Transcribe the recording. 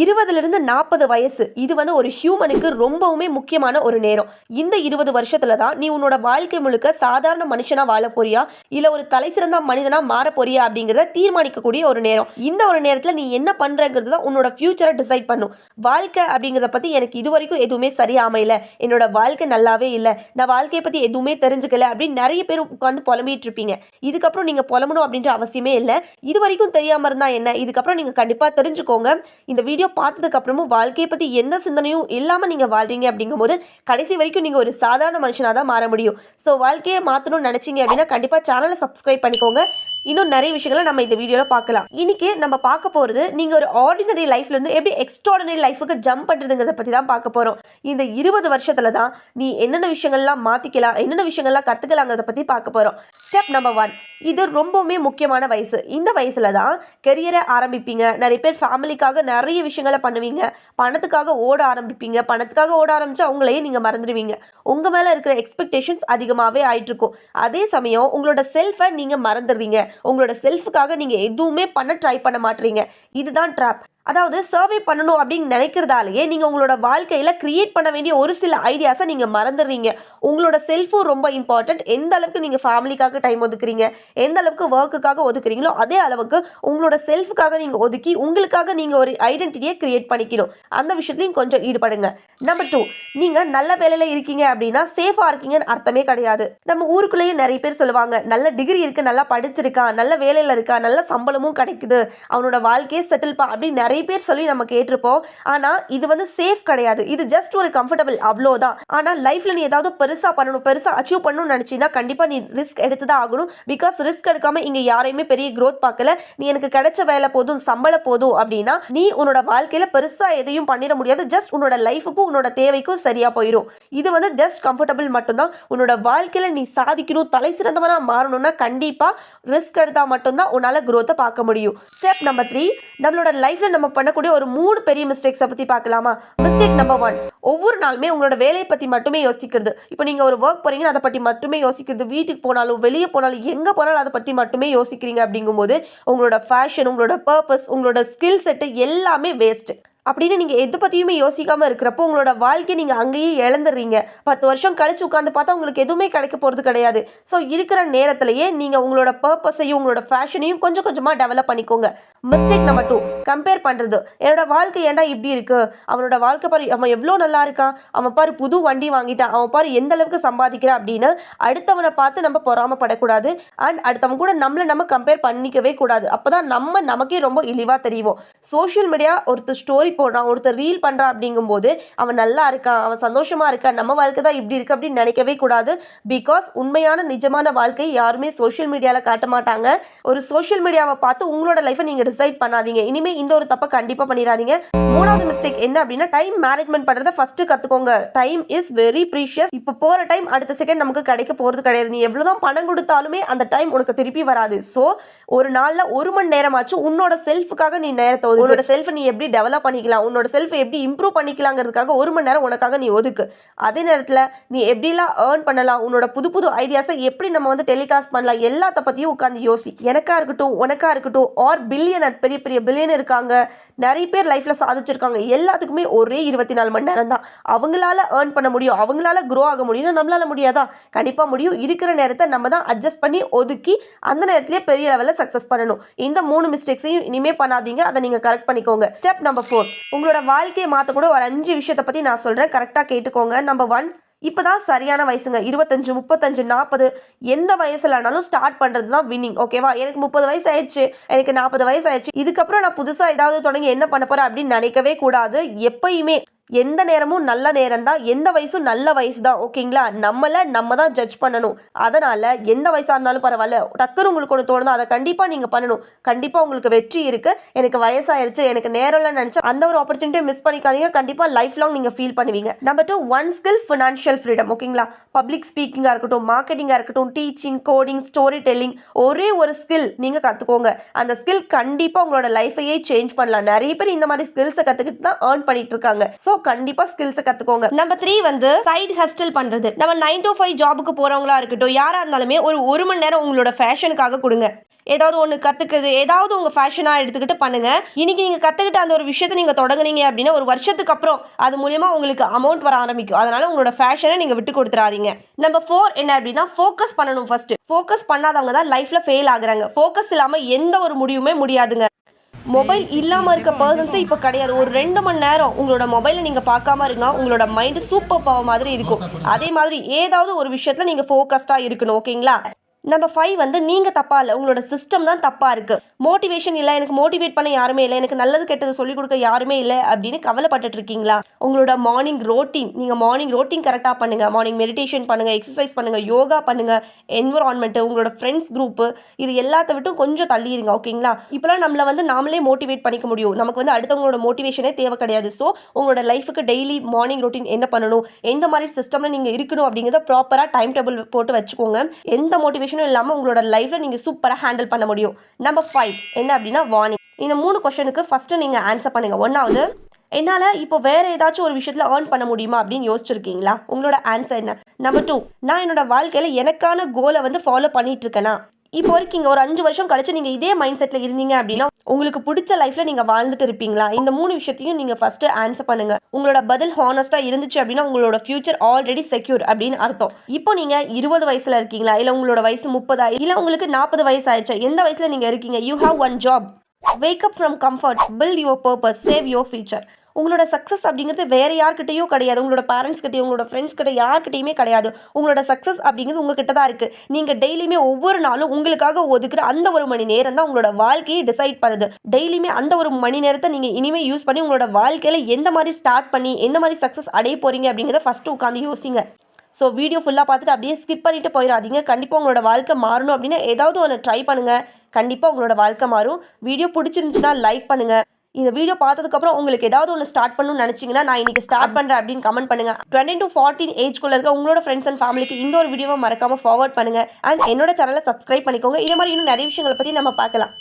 இருபதுலேருந்து நாற்பது வயசு. இது வந்து ஒரு ஹியூமனுக்கு ரொம்பவுமே முக்கியமான ஒரு நேரம். இந்த இருபது வருஷத்துல தான் நீ உன்னோட வாழ்க்கை முழுக்க சாதாரண மனுஷனா வாழ போறியா? இல்லை ஒரு தலை சிறந்த மனிதனா மாற போறியா? அப்படிங்கிறத தீர்மானிக்கக்கூடிய ஒரு நேரம். இந்த ஒரு நேரத்தில் நீ என்ன பண்ணுறங்கிறது தான் உன்னோட ஃபியூச்சரை டிசைட் பண்ணும். வாழ்க்கை அப்படிங்கிறத பற்றி எனக்கு இது வரைக்கும் எதுவுமே சரியாக அமையல என்னோட வாழ்க்கை நல்லாவே இல்லை. நான் வாழ்க்கையை பற்றி எதுவுமே தெரிஞ்சுக்கல அப்படின்னு நிறைய பேர் உட்காந்து புலம்பிட்டு இருப்பீங்க. இதுக்கப்புறம் நீங்கள் புலம்பணும் அப்படின்ற அவசியமே இல்லை. இது வரைக்கும் தெரியாமல் இருந்தால் என்ன? இதுக்கப்புறம் நீங்கள் கண்டிப்பாக தெரிஞ்சுக்கோங்க. இந்த வீடியோ பார்த்ததுக்கு அப்புறமும் வாழ்க்கையை பத்தி எந்த சிந்தனையும் இல்லாம நீங்க வாழ்றீங்க அப்படிங்கும்போது கடைசி வரைக்கும் நீங்க ஒரு சாதாரண மனுஷனா தான் மாற முடியும். ஸோ வாழ்க்கையை மாற்றணும்னு நினைச்சீங்க அப்படின்னா கண்டிப்பா சேனலை சப்ஸ்கிரைப் பண்ணிக்கோங்க. இன்னும் நிறைய விஷயங்களை நம்ம இந்த வீடியோவில் பார்க்கலாம். இன்னைக்கு நம்ம பார்க்க போகிறது நீங்கள் ஒரு ஆர்டினரி லைஃப்லேருந்து எப்படி எக்ஸ்ட்ராடினரி லைஃபுக்கு ஜம்ப் பண்ணுறதுங்கிறத பற்றி தான் பார்க்க போகிறோம் இந்த இருபது வருஷத்தில் தான் நீ என்னென்ன விஷயங்கள்லாம் மாற்றிக்கலாம் என்னென்ன விஷயங்கள்லாம் கற்றுக்கலாங்கிறத பற்றி பார்க்க போகிறோம் ஸ்டெப் நம்பர் ஒன் இது ரொம்பவுமே முக்கியமான வயசு. இந்த வயசில் தான் கெரியரை ஆரம்பிப்பீங்க. நிறைய பேர் ஃபேமிலிக்காக நிறைய விஷயங்களை பண்ணுவீங்க. பணத்துக்காக ஓட ஆரம்பிப்பீங்க. பணத்துக்காக ஓட ஆரம்பித்து அவங்களையே நீங்கள் மறந்துடுவீங்க. உங்கள் மேலே இருக்கிற எக்ஸ்பெக்டேஷன்ஸ் அதிகமாகவே ஆயிட்டு இருக்கும் அதே சமயம் உங்களோட செல்ஃபை நீங்கள் மறந்துடுறீங்க. உங்களோட செல்ஃபுக்காக நீங்கள் எதுவுமே பண்ண ட்ரை பண்ண மாட்டீங்க. இதுதான் ட்ராப் அதாவது சர்வே பண்ணணும் அப்படின்னு நினைக்கிறதாலேயே நீங்கள் உங்களோட வாழ்க்கையில் க்ரியேட் பண்ண வேண்டிய ஒரு சில ஐடியாஸை நீங்கள் மறந்துடுறீங்க. உங்களோட செல்ஃபும் ரொம்ப இம்பார்ட்டன்ட் எந்த அளவுக்கு நீங்கள் ஃபேமிலிக்காக டைம் ஒதுக்குறீங்க? எந்த அளவுக்கு ஒர்க்குக்காக ஒதுக்குறீங்களோ அதே அளவுக்கு உங்களோட செல்ஃபுக்காக நீங்கள் ஒதுக்கி உங்களுக்காக நீங்கள் ஒரு ஐடென்டிட்டியை க்ரியேட் பண்ணிக்கணும். அந்த விஷயத்துலையும் கொஞ்சம் ஈடுபடுங்க. நம்பர் டூ நீங்கள் நல்ல வேலையில் இருக்கீங்க அப்படின்னா சேஃபாக இருக்கீங்கன்னு அர்த்தமே கிடையாது. நம்ம ஊருக்குள்ளேயே நிறைய பேர் சொல்லுவாங்க நல்ல டிகிரி இருக்குது நல்லா படிச்சிருக்கா நல்ல வேலையில் இருக்கா நல்ல சம்பளமும் கிடைக்குது. அவனோட வாழ்க்கையே செட்டில் பா அப்படின்னு நிறைய பேர் சொல்லி நம்ம கேட்டிருப்போம். ஆனால் இது வந்து சேஃப் கிடையாது. இது ஜஸ்ட் ஒரு கம்ஃபர்டபுள் அவ்வளோதான். ஆனால் லைஃப்பில் நீ ஏதாவது பெருசாக பண்ணணும் பெருசாக அச்சீவ் பண்ணணும்னு நினச்சின்னா கண்டிப்பாக நீ ரிஸ்க் எடுத்து தான் ஆகணும். பிகாஸ் ரிஸ்க் எடுக்காம இங்கே யாரையுமே பெரிய க்ரோத் பார்க்கல. நீ எனக்கு கிடைச்ச வேலை போதும் சம்பளம் போதும் அப்படின்னா நீ உன்னோட வாழ்க்கையில் பெருசாக எதையும் பண்ணிட முடியாது. ஜஸ்ட் உன்னோட லைஃபுக்கும் உன்னோட தேவைக்கும் சரியாக போயிடும் இது வந்து ஜஸ்ட் கம்ஃபர்டபுள் மட்டும்தான். உன்னோட வாழ்க்கையில் நீ சாதிக்கணும் தலை சிறந்தவனாக மாறணும்னா கண்டிப்பாக ரிஸ்க் எடுத்தால் மட்டும்தான் உன்னால் க்ரோத்தை பார்க்க முடியும். ஸ்டெப் நம்பர் த்ரீ நம்மளோட லைஃப்பில் நம்ம பண்ணக்கூடிய ஒரு மூணு பெரிய மிஸ்டேக்ஸை பற்றி பார்க்கலாமா? மிஸ்டேக் நம்பர் ஒன் ஒவ்வொரு நாளுமே உங்களோட வேலையை பற்றி மட்டுமே யோசிக்கிறது. இப்போ நீங்கள் ஒரு ஒர்க் போகிறீங்கன்னா அதை பற்றி மட்டுமே யோசிக்கிறது. வீட்டுக்கு போனாலும் வெளியே போனாலும் எங்கே போனாலும் அதை பற்றி மட்டுமே யோசிக்கிறீங்க அப்படிங்கும்போது உங்களோட ஃபேஷன் உங்களோட பர்பஸ் உங்களோட ஸ்கில் செட்டு எல்லாமே வேஸ்ட்டு அப்படின்னு நீங்கள் எது பற்றியுமே யோசிக்காமல் இருக்கிறப்போ உங்களோட வாழ்க்கையை நீங்கள் அங்கேயே இழந்துடுறீங்க. பத்து வருஷம் கழிச்சு உட்காந்து பார்த்தா உங்களுக்கு எதுவுமே கிடைக்க போகிறது கிடையாது. ஸோ இருக்கிற நேரத்திலேயே நீங்கள் உங்களோட பர்பஸையும் உங்களோட ஃபேஷனையும் கொஞ்சம் கொஞ்சமாக டெவலப் பண்ணிக்கோங்க. மிஸ்டேக் நம்பர் டூ கம்பேர் பண்ணுறது என்னோட வாழ்க்கை ஏன்டா இப்படி இருக்குது அவனோட வாழ்க்கை பாரு அவன் எவ்வளோ நல்லா இருக்கான்? அவன் பாரு புது வண்டி வாங்கிட்டான். அவன் பாரு எந்த அளவுக்கு சம்பாதிக்கிறான் அப்படின்னு அடுத்தவனை பார்த்து நம்ம பொறாமப்படக்கூடாது. அண்ட் அடுத்தவன் கூட நம்மளை நம்ம கம்பேர் பண்ணிக்கவே கூடாது. அப்போ தான் நம்ம நமக்கே ரொம்ப இழிவாக தெரியும். சோஷியல் மீடியா ஒருத்தர் ஸ்டோரி போடுறான் ஒருத்தர் ரீல் பண்ணுறான் அப்படிங்கும்போது அவன் நல்லா இருக்கான் அவன் சந்தோஷமா இருக்கான் நம்ம வாழ்க்கை தான் இப்படி இருக்கு அப்படின்னு நினைக்கவே கூடாது. பிகாஸ் உண்மையான நிஜமான வாழ்க்கை யாருமே சோஷியல் மீடியாவில் காட்ட மாட்டாங்க. ஒரு சோஷியல் மீடியாவை பார்த்து உங்களோட லைஃப்பை நீங்கள் டிசைட் பண்ணாதீங்க. இனிமே இந்த ஒரு தப்பை கண்டிப்பாக பண்ணிடாதீங்க. மூணாவது மிஸ்டேக் என்ன அப்படின்னா டைம் மேனேஜ்மெண்ட் பண்ணுறதை ஃபர்ஸ்ட் கற்றுக்கோங்க டைம் இஸ் வெரி ப்ரீஷியஸ் இப்போ போகிற டைம் அடுத்த செகண்ட் நமக்கு கிடைக்க போகிறது கிடையாது. நீ எவ்வளோதான் பணம் கொடுத்தாலுமே அந்த டைம் உனக்கு திருப்பி வராது. ஸோ ஒரு நாளில் ஒரு மணி நேரமாச்சும் உன்னோட செல்ஃபுக்காக நீ நேரத்தை உன்னோட செல்ஃபை நீ எப்படி டெவலப் பண்ணிக்கலாம். உன்னோட செல்ஃபை எப்படி இம்ப்ரூவ் பண்ணிக்கலாங்கிறதுக்காக ஒரு மணி நேரம் உனக்காக நீ ஒதுக்கு. அதே நேரத்தில் நீ எப்படிலாம் ஏர்ன் பண்ணலாம் உன்னோட புது புது ஐடியாஸை எப்படி நம்ம வந்து டெலிகாஸ்ட் பண்ணலாம் எல்லாத்த பற்றியும் உட்காந்து யோசி. எனக்கா இருக்கட்டும் உனக்கா இருக்கட்டும் ஆர் பில்லியனர் பெரிய பெரிய பில்லியன் இருக்காங்க. நிறைய பேர் லைஃப்பில் சாதிச்சிருக்காங்க. எல்லாத்துக்குமே ஒரே இருபத்தி நாலு மணி நேரம் தான். அவங்களால ஏர்ன் பண்ண முடியும் அவங்களால க்ரோ ஆக முடியும் நம்மளால முடியாதா? கண்டிப்பாக முடியும். இருக்கிற நேரத்தை நம்ம தான் அட்ஜஸ்ட் பண்ணி ஒதுக்கி அந்த நேரத்திலே பெரிய லெவலில் சக்ஸஸ் பண்ணணும். இந்த மூணு மிஸ்டேக்ஸையும் இனிமே பண்ணாதீங்க. அதை நீங்கள் கரெக்ட் பண்ணிக்கோங்க. ஸ்டெப் நம்பர் ஃபோர் உங்களோட வாழ்க்கையை மாற்றக்கூட ஒரு அஞ்சு விஷயத்தை பற்றி நான் சொல்கிறேன் கரெக்டாக கேட்டுக்கோங்க. நம்பர் ஒன் இப்போதான் சரியான வயசுங்க. இருபத்தஞ்சு முப்பத்தஞ்சு நாற்பது எந்த வயசுலனாலும் ஸ்டார்ட் பண்ணுறது தான் வின்னிங் ஓகேவா எனக்கு முப்பது வயசு ஆயிடுச்சு. எனக்கு நாற்பது வயசு ஆயிடுச்சு. இதுக்கப்புறம் நான் புதுசாக ஏதாவது தொடங்கி என்ன பண்ண போகிறேன் அப்படின்னு நினைக்கவே கூடாது. எப்பயுமே எந்த நேரமும் நல்ல நேரம் தான் எந்த வயசும் நல்ல வயசு தான் ஓகேங்களா? நம்மளை நம்ம தான் ஜட்ஜ் பண்ணணும். அதனால் எந்த வயசாக இருந்தாலும் பரவாயில்ல டக்குன்னு உங்களுக்கு ஒன்று தோணுதோ அதை கண்டிப்பாக நீங்கள் பண்ணணும். கண்டிப்பாக உங்களுக்கு வெற்றி இருக்குது எனக்கு வயசாயிருச்சு எனக்கு நேரம் நினச்சா அந்த ஒரு ஆப்பர்ச்சுனிட்டியை மிஸ் பண்ணிக்காதீங்க. கண்டிப்பாக லைஃப் லாங் நீங்கள் ஃபீல் பண்ணுவீங்க. Number two one skill financial freedom ஓகேங்களா? பப்ளிக் ஸ்பீக்கிங்காக இருக்கட்டும் மார்க்கெட்டிங்காக இருக்கட்டும் டீச்சிங் கோடிங் ஸ்டோரி டெல்லிங் ஒரே ஒரு ஸ்கில் நீங்கள் கற்றுக்கோங்க அந்த ஸ்கில் கண்டிப்பாக உங்களோட லைஃபையே சேஞ்ச் பண்ணலாம். நிறைய பேர் இந்த மாதிரி ஸ்கில்ஸை கற்றுக்கிட்டு தான் ஏர்ன் பண்ணிட்டு இருக்காங்க. ஸோ கண்டிப்பா ஸ்கில்ஸை கத்துக்கோங்க. நம்பர் த்ரீ வந்து சைடு ஹஸ்டல் பண்றது. நம்ம நைன் டு ஃபைவ் ஜாபுக்கு போறவங்களா இருக்கட்டும் யாரா இருந்தாலுமே ஒரு ஒரு மணி நேரம் உங்களோட ஃபேஷனுக்காக கொடுங்க. ஏதாவது ஒன்று கற்றுக்குது ஏதாவது உங்கள் ஃபேஷனாக எடுத்துக்கிட்டு பண்ணுங்கள் இன்றைக்கி நீங்கள் கற்றுக்கிட்ட அந்த ஒரு விஷயத்தை நீங்கள் தொடங்குனீங்க அப்படின்னா ஒரு வருஷத்துக்கு அப்புறம் அது மூலியமாக உங்களுக்கு அமௌண்ட் வர ஆரம்பிக்கும். அதனால் உங்களோட ஃபேஷனை நீங்கள் விட்டு கொடுத்துறாதீங்க. நம்ம ஃபோர் என்ன அப்படின்னா ஃபோக்கஸ் பண்ணணும் ஃபஸ்ட்டு ஃபோக்கஸ் பண்ணாதவங்க தான் லைஃப்பில் ஃபெயில் ஆகுறாங்க. ஃபோக்கஸ் இல்லாமல் எந்த ஒரு முடிவுமே முடியாதுங்க. மொபைல் இல்லாமல் இருக்க பர்சன்ஸே இப்போ கிடையாது. ஒரு ரெண்டு மணி நேரம் உங்களோட மொபைலை நீங்கள் பார்க்காம இருங்க உங்களோட மைண்டு சூப்பர் பவர் மாதிரி இருக்கும். அதே மாதிரி ஏதாவது ஒரு விஷயத்தில் நீங்கள் ஃபோக்கஸ்டாக இருக்கணும் ஓகேங்களா நம்பர் ஃபைவ் வந்து நீங்கள் தப்பாக இல்லை உங்களோட சிஸ்டம் தான் தப்பாக இருக்குது மோட்டிவேஷன் இல்லை எனக்கு மோட்டிவேட் பண்ண யாருமே இல்லை எனக்கு நல்லது கெட்டது சொல்லிக் கொடுக்க யாருமே இல்லை அப்படின்னு கவலைப்பட்டுட்டு இருக்கீங்களா? உங்களோட மார்னிங் ரோட்டீன் நீங்கள் மார்னிங் ரோட்டீன் கரெக்டாக பண்ணுங்கள் மார்னிங் மெடிடேஷன் பண்ணுங்கள் எக்ஸசைஸ் பண்ணுங்கள் யோகா பண்ணுங்கள் என்விரான்மெண்ட்டு உங்களோட ஃப்ரெண்ட்ஸ் குரூப்பு இது எல்லாத்த விட்டும் கொஞ்சம் தள்ளிடுங்க ஓகேங்களா? இப்போலாம் நம்மளை வந்து நாமளே மோட்டிவேட் பண்ணிக்க முடியும். நமக்கு வந்து அடுத்தவங்களோட மோட்டிவேஷனே தேவை கிடையாது. ஸோ உங்களோட லைஃபுக்கு டெய்லி மார்னிங் ரொட்டீன் என்ன பண்ணணும்? எந்த மாதிரி சிஸ்டமில் நீங்கள் இருக்கணும் அப்படிங்கிறத ப்ராப்பராக டைம் டேபிள் போட்டு வச்சுக்கோங்க. எந்த மோட்டிவேஷன் டென்ஷனும் இல்லாமல் உங்களோட லைஃப்பில் நீங்கள் சூப்பராக ஹேண்டில் பண்ண முடியும். நம்பர் ஃபைவ் என்ன அப்படின்னா வார்னிங் இந்த மூணு கொஷனுக்கு ஃபஸ்ட்டு நீங்கள் ஆன்சர் பண்ணுங்கள் ஒன்றாவது என்னால் இப்போ வேற ஏதாச்சும் ஒரு விஷயத்தில் ஏர்ன் பண்ண முடியுமா அப்படின்னு யோசிச்சிருக்கீங்களா? உங்களோட ஆன்சர் என்ன? நம்பர் டூ நான் என்னோட வாழ்க்கையில் எனக்கான கோலை வந்து ஃபாலோ பண்ணிட்டு இருக்கேனா? இப்போ இருக்கீங்க ஒரு அஞ்சு வருஷம் கழிச்சு நீங்கள் இதே மைண்ட் செட்டில் இருந்தீங்க அப்படின்னா உங்களுக்கு பிடிச்ச லைஃப்பில் நீங்கள் வாழ்ந்துட்டு இருப்பீங்களா? இந்த மூணு விஷயத்தையும் நீங்கள் ஃபஸ்ட்டு ஆன்சர் பண்ணுங்கள் உங்களோட பதில் ஹானஸ்ட்டாக இருந்துச்சு அப்படின்னா உங்களோட ஃபியூச்சர் ஆல்ரெடி செக்யூர் அப்படின்னு அர்த்தம். இப்போ நீங்கள் இருபது வயசில் இருக்கீங்களா? இல்லை உங்களோட வயசு முப்பதா? இல்லை உங்களுக்கு நாற்பது வயசு ஆயிடுச்சா எந்த வயசில் நீங்கள் இருக்கீங்க? You have one job wake up from comfort build your purpose save your future உங்களோட சக்ஸஸ் அப்படிங்கிறது வேறு யார்கிட்டயும் கிடையாது. உங்களோட பேரண்ட்ஸ் கிட்டயும் உங்களோட ஃப்ரெண்ட்ஸ் கிட்ட யார்கிட்டயுமே கிடையாது. உங்களோட சக்ஸஸ் அப்படிங்கிறது உங்ககிட்ட தான் இருக்குது நீங்கள் டெய்லியுமே ஒவ்வொரு நாளும் உங்களுக்காக ஒதுக்குற அந்த ஒரு மணி நேரம் தான் உங்களோட வாழ்க்கையை டிசைட் பண்ணுது. டெய்லியுமே அந்த ஒரு மணி நேரத்தை நீங்கள் இனிமேல் யூஸ் பண்ணி உங்களோட வாழ்க்கையில் எந்த மாதிரி ஸ்டார்ட் பண்ணி எந்த மாதிரி சக்ஸஸ் அடைய போகிறீங்க அப்படிங்கிறத ஃபஸ்ட்டு உட்காந்து யோசிங்க. ஸோ வீடியோ ஃபுல்லாக பார்த்துட்டு அப்படியே ஸ்கிப் பண்ணிட்டு போயிடாதீங்க. கண்டிப்பாக உங்களோட வாழ்க்கை மாறணும் அப்படின்னா ஏதாவது ஒன்று ட்ரை பண்ணுங்கள் கண்டிப்பாக உங்களோட வாழ்க்கை மாறும். வீடியோ பிடிச்சிருந்துச்சுன்னா லைக் பண்ணுங்கள் இந்த வீடியோ பார்த்ததுக்கப்புறம் உங்களுக்கு ஏதாவது ஒன்று ஸ்டார்ட் பண்ணணும்னு நினச்சிங்கன்னா நான் இன்னைக்கு ஸ்டார்ட் பண்ணுறேன் அப்படின்னு கமெண்ட் பண்ணுங்க. டுவெண்ட்டி டு ஃபார்ட்டின் ஏஜ்குள்ள இருக்க உங்களோட ஃப்ரெண்ட்ஸ் அண்ட் ஃபேமிலிக்கு இந்த ஒரு வீடியோவை மறக்காம ஃபார்வர்ட் பண்ணுங்க. அண்ட் என்னோட சேனலை சப்ஸ்கிரைப் பண்ணிக்கோங்க. இதே மாதிரி இன்னும் நிறைய விஷயங்களை பற்றி நம்ம பார்க்கலாம்.